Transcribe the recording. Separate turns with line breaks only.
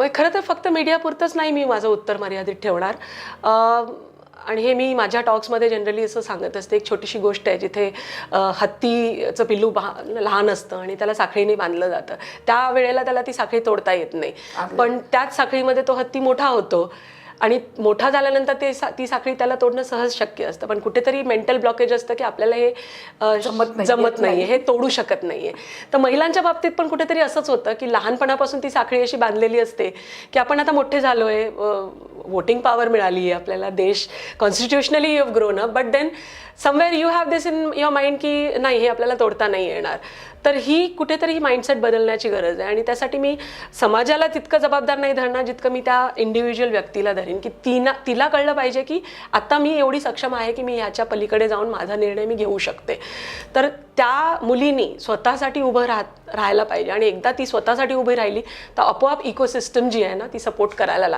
मग खरं तर फक्त मीडियापुरतंच नाही मी माझं उत्तर मर्यादित ठेवणार. आणि हे मी माझ्या टॉक्समध्ये जनरली असं सांगत असते. एक छोटीशी गोष्ट आहे जिथे हत्तीचं पिल्लू लहान असतं आणि त्याला साखळीने बांधलं जातं. त्या वेळेला त्याला ती साखळी तोडता येत नाही. पण त्याच साखळीमध्ये तो हत्ती मोठा होतो. आणि मोठा झाल्यानंतर ते सा ती साखळी त्याला तोडणं सहज शक्य असतं. पण कुठेतरी मेंटल ब्लॉकेज असतं की आपल्याला हे
जमत नाही,
नाही. हे तोडू शकत नाहीये. तर महिलांच्या बाबतीत पण कुठेतरी असंच होतं की लहानपणापासून ती साखळी अशी बांधलेली असते की आपण आता मोठे झालोय वोटिंग पॉवर मिळाली आहे आपल्याला देश constitutionally you have grown up but then somewhere you have this in your mind की नाही हे आपल्याला तोडता नाही येणार. तर ही कुठेतरी ही माइंडसेट बदलण्याची गरज आहे. आणि त्यासाठी मी समाजाला तितकं जबाबदार नाही धरणार जितकं मी त्या इंडिव्हिज्युअल व्यक्तीला धरीन. की तिना तिला कळलं पाहिजे की आता मी एवढी सक्षम आहे की मी ह्याच्या पलीकडे जाऊन माझा निर्णय मी घेऊ शकते. तर त्या मुलीनी स्वतःसाठी उभं राहत राहायला पाहिजे. आणि एकदा ती स्वतःसाठी उभी राहिली तर आपोआप इकोसिस्टम जी आहे ना ती सपोर्ट करायला लागते.